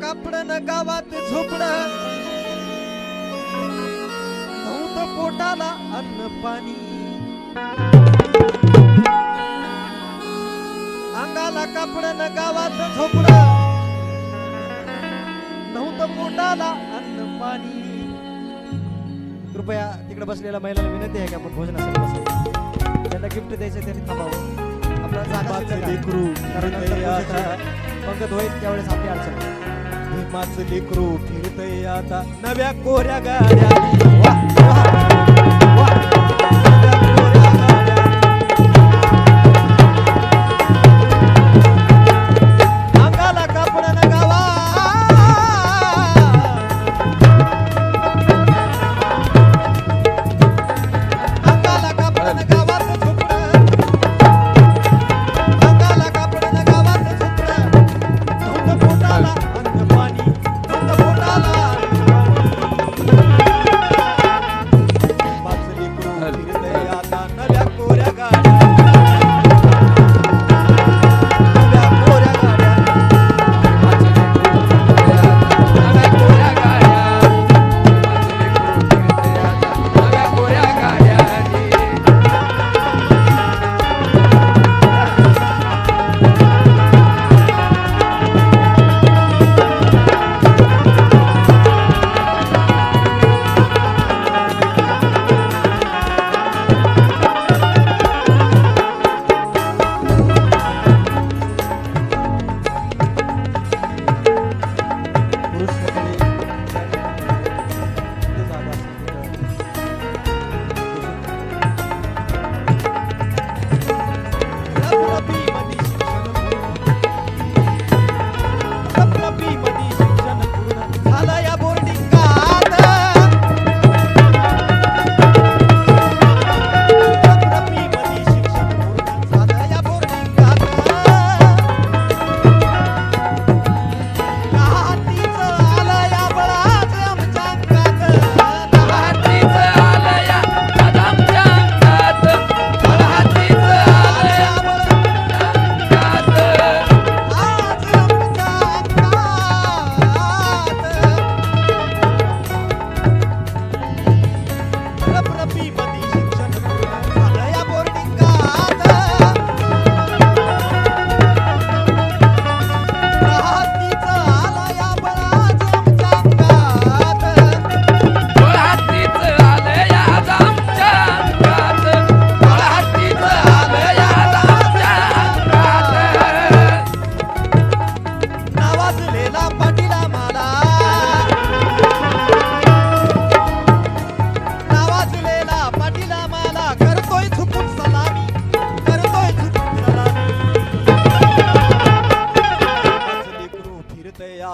कापड गावात झोपड. पोटाला अन्न पाणी. अंगाला कापड गावात झोपड. नव्हतं पोटाला अन्न पाणी. कृपया तिकडे बसलेल्या महिलांना विनंती आहे की आपण भोजनासाठी बसावं. त्यांना गिफ्ट द्यायचं त्यांनी थांबावं. आपला जागा पंगत होईल त्यावेळेस आपली अडचण प्रेमाच लेकरू फिरतय आता. नव्या कोऱ्या गाड्या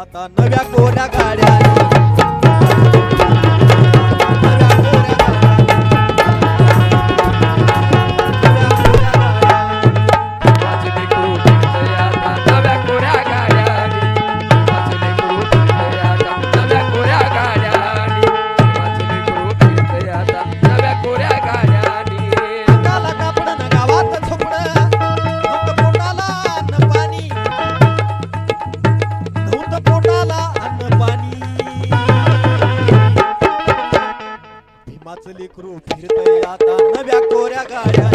आता नव्या कोऱ्या गाड्या लेकरू फिरतय आता. नव्या कोऱ्या गाड्या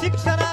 शिक्षण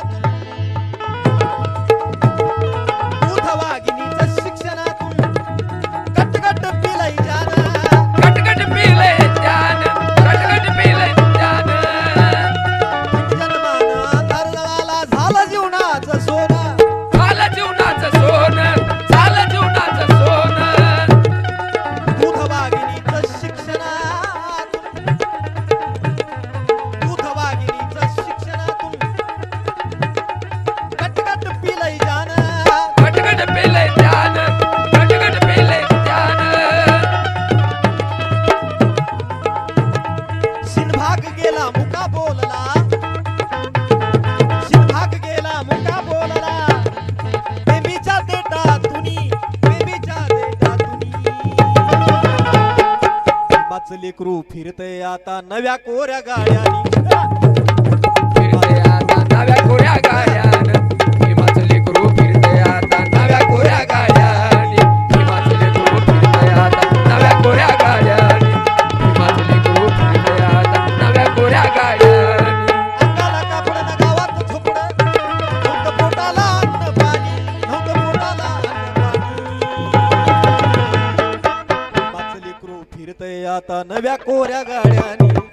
लेकरू फिरतय आता नव्या कोऱ्या गाड्या फिरतय आता नव्या कोऱ्या गाड्या आता नव्या कोऱ्या गाड्यांनी